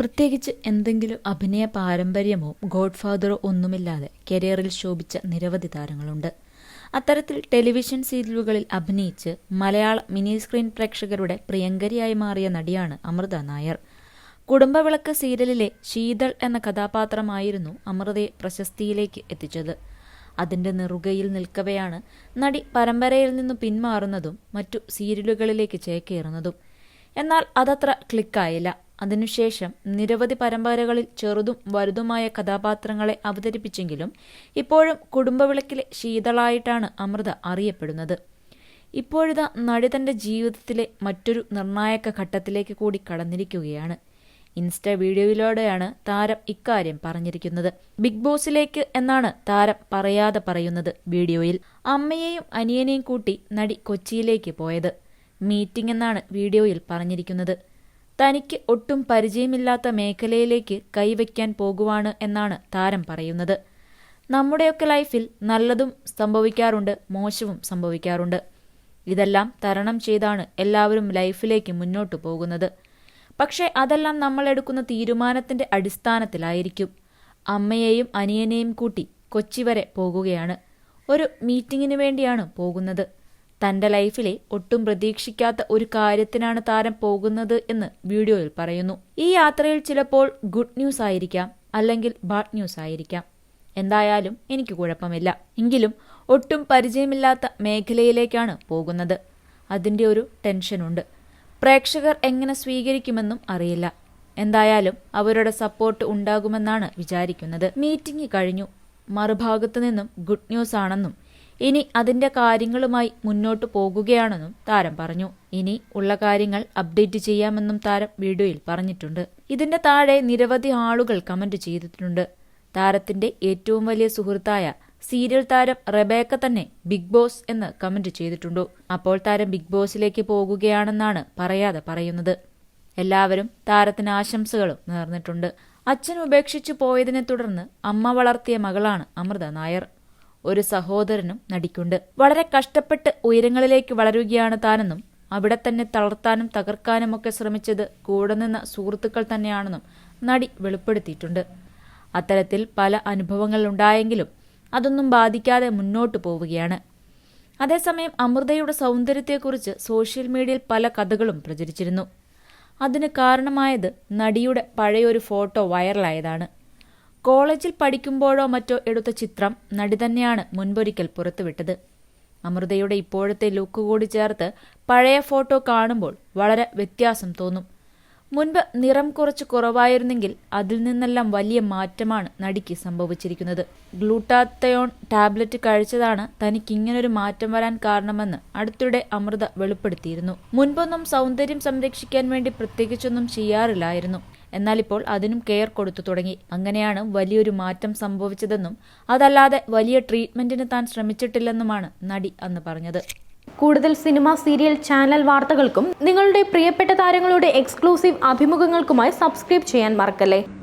പ്രത്യേകിച്ച് എന്തെങ്കിലും അഭിനയ പാരമ്പര്യമോ ഗോഡ്ഫാദറോ ഒന്നുമില്ലാതെ കരിയറിൽ ശോഭിച്ച നിരവധി താരങ്ങളുണ്ട്. അത്തരത്തിൽ ടെലിവിഷൻ സീരിയലുകളിൽ അഭിനയിച്ച് മലയാള മിനി സ്ക്രീൻ പ്രേക്ഷകരുടെ പ്രിയങ്കരിയായി മാറിയ നടിയാണ് അമൃത നായർ. കുടുംബവിളക്ക് സീരിയലിലെ ശീതൾ എന്ന കഥാപാത്രമായിരുന്നു അമൃതയെ പ്രശസ്തിയിലേക്ക് എത്തിച്ചത്. അതിന്റെ നെറുകയിൽ നിൽക്കവെയാണ് നടി പരമ്പരയിൽ നിന്ന് പിന്മാറുന്നതും മറ്റു സീരിയലുകളിലേക്ക് ചേക്കേറുന്നതും. എന്നാൽ അതത്ര ക്ലിക്കായില്ല. അതിനുശേഷം നിരവധി പരമ്പരകളിൽ ചെറുതും വലുതുമായ കഥാപാത്രങ്ങളെ അവതരിപ്പിച്ചെങ്കിലും ഇപ്പോഴും കുടുംബവിളക്കിലെ ശീതളായിട്ടാണ് അമൃത അറിയപ്പെടുന്നത്. ഇപ്പോഴിതാ നടി തന്റെ ജീവിതത്തിലെ മറ്റൊരു നിർണായക ഘട്ടത്തിലേക്ക് കൂടി കടന്നിരിക്കുകയാണ്. ഇൻസ്റ്റ വീഡിയോയിലൂടെയാണ് താരം ഇക്കാര്യം പറഞ്ഞിരിക്കുന്നത്. ബിഗ് ബോസിലേക്ക് എന്നാണ് താരം പറയാതെ പറയുന്നത് വീഡിയോയിൽ. അമ്മയെയും അനിയനെയും കൂട്ടി നടി കൊച്ചിയിലേക്ക് പോയത്. മീറ്റിംഗ് എന്നാണ് വീഡിയോയിൽ പറഞ്ഞിരിക്കുന്നത്. തനിക്ക് ഒട്ടും പരിചയമില്ലാത്ത മേഖലയിലേക്ക് കൈവയ്ക്കാൻ പോകുവാണ് എന്നാണ് താരം പറയുന്നത്. നമ്മുടെയൊക്കെ ലൈഫിൽ നല്ലതും സംഭവിക്കാറുണ്ട് മോശവും സംഭവിക്കാറുണ്ട്. ഇതെല്ലാം തരണം ചെയ്താണ് എല്ലാവരും ലൈഫിലേക്ക് മുന്നോട്ടു പോകുന്നത്. പക്ഷേ അതെല്ലാം നമ്മൾ എടുക്കുന്ന തീരുമാനത്തിന്റെ അടിസ്ഥാനത്തിലായിരിക്കും. അമ്മയെയും അനിയനെയും കൂട്ടി കൊച്ചി വരെ പോകുകയാണ്. ഒരു മീറ്റിങ്ങിന് വേണ്ടിയാണ് പോകുന്നത്. തന്റെ ലൈഫിലെ ഒട്ടും പ്രതീക്ഷിക്കാത്ത ഒരു കാര്യത്തിനാണ് താരം പോകുന്നത് എന്ന് വീഡിയോയിൽ പറയുന്നു. ഈ യാത്രയിൽ ചിലപ്പോൾ ഗുഡ് ന്യൂസ് ആയിരിക്കാം അല്ലെങ്കിൽ ബാഡ് ന്യൂസ് ആയിരിക്കാം. എന്തായാലും എനിക്ക് കുഴപ്പമില്ല. എങ്കിലും ഒട്ടും പരിചയമില്ലാത്ത മേഖലയിലേക്കാണ് പോകുന്നത്. അതിന്റെ ഒരു ടെൻഷനുണ്ട് പ്രേക്ഷകർ എങ്ങനെ സ്വീകരിക്കുമെന്നും അറിയില്ല. എന്തായാലും അവരുടെ സപ്പോർട്ട് ഉണ്ടാകുമെന്നാണ് വിചാരിക്കുന്നത്. മീറ്റിംഗ് കഴിഞ്ഞു. മറുഭാഗത്തു നിന്നും ഗുഡ് ന്യൂസ് ആണെന്നും ഇനി അതിന്റെ കാര്യങ്ങളുമായി മുന്നോട്ടു പോകുകയാണെന്നും താരം പറഞ്ഞു. ഇനി ഉള്ള കാര്യങ്ങൾ അപ്ഡേറ്റ് ചെയ്യാമെന്നും താരം വീഡിയോയിൽ പറഞ്ഞിട്ടുണ്ട്. ഇതിന്റെ താഴെ നിരവധി ആളുകൾ കമന്റ് ചെയ്തിട്ടുണ്ട്. താരത്തിന്റെ ഏറ്റവും വലിയ സുഹൃത്തായ സീരിയൽ താരം റെബേക്ക തന്നെ ബിഗ് ബോസ് എന്ന് കമന്റ് ചെയ്തിട്ടുണ്ടോ. അപ്പോൾ താരം ബിഗ് ബോസിലേക്ക് പോകുകയാണെന്നാണ് പറയാതെ പറയുന്നത്. എല്ലാവരും താരത്തിന് ആശംസകളും നേർന്നിട്ടുണ്ട്. അച്ഛൻ ഉപേക്ഷിച്ചു പോയതിനെ തുടർന്ന് അമ്മ വളർത്തിയ മകളാണ് അമൃത നായർ. ഒരു സഹോദരനും നടിക്കുണ്ട്. വളരെ കഷ്ടപ്പെട്ട് ഉയരങ്ങളിലേക്ക് വളരുകയാണ് താനെന്നും അവിടെ തന്നെ തളർത്താനും തകർക്കാനും ഒക്കെ ശ്രമിച്ചത് കൂടെ നിന്ന സുഹൃത്തുക്കൾ തന്നെയാണെന്നും നടി വെളിപ്പെടുത്തിയിട്ടുണ്ട്. അത്തരത്തിൽ പല അനുഭവങ്ങളുണ്ടായെങ്കിലും അതൊന്നും ബാധിക്കാതെ മുന്നോട്ടു പോവുകയാണ്. അതേസമയം അമൃതയുടെ സൗന്ദര്യത്തെക്കുറിച്ച് സോഷ്യൽ മീഡിയയിൽ പല കഥകളും പ്രചരിച്ചിരുന്നു. അതിന് കാരണമായത് നടിയുടെ പഴയൊരു ഫോട്ടോ വൈറലായതാണ്. കോളേജിൽ പഠിക്കുമ്പോഴോ മറ്റോ എടുത്ത ചിത്രം നടി തന്നെയാണ് മുൻപൊരിക്കൽ പുറത്തുവിട്ടത്. അമൃതയുടെ ഇപ്പോഴത്തെ ലുക്ക് കൂടി ചേർത്ത് പഴയ ഫോട്ടോ കാണുമ്പോൾ വളരെ വ്യത്യാസം തോന്നും. മുൻപ് നിറം കുറച്ച് കുറവായിരുന്നെങ്കിൽ അതിൽ നിന്നെല്ലാം വലിയ മാറ്റമാണ് നടിക്ക് സംഭവിച്ചിരിക്കുന്നത്. ഗ്ലൂട്ടാത്തയോൺ ടാബ്ലറ്റ് കഴിച്ചതാണ് തനിക്ക് ഇങ്ങനൊരു മാറ്റം വരാൻ കാരണമെന്ന് അടുത്തിടെ അമൃത വെളിപ്പെടുത്തിയിരുന്നു. മുൻപൊന്നും സൗന്ദര്യം സംരക്ഷിക്കാൻ വേണ്ടി പ്രത്യേകിച്ചൊന്നും ചെയ്യാറില്ലായിരുന്നു. എന്നാൽ ഇപ്പോൾ അതിനും കെയർ കൊടുത്തു തുടങ്ങി. അങ്ങനെയാണ് വലിയൊരു മാറ്റം സംഭവിച്ചതെന്നും അതല്ലാതെ വലിയ ട്രീറ്റ്മെന്റിന് താൻ ശ്രമിച്ചിട്ടില്ലെന്നുമാണ് നടി അന്ന് പറഞ്ഞത്. കൂടുതൽ സിനിമ സീരിയൽ ചാനൽ വാർത്തകൾക്കും നിങ്ങളുടെ പ്രിയപ്പെട്ട താരങ്ങളുടെ എക്സ്ക്ലൂസീവ് അഭിമുഖങ്ങൾക്കുമായി സബ്സ്ക്രൈബ് ചെയ്യാൻ മറക്കല്ലേ?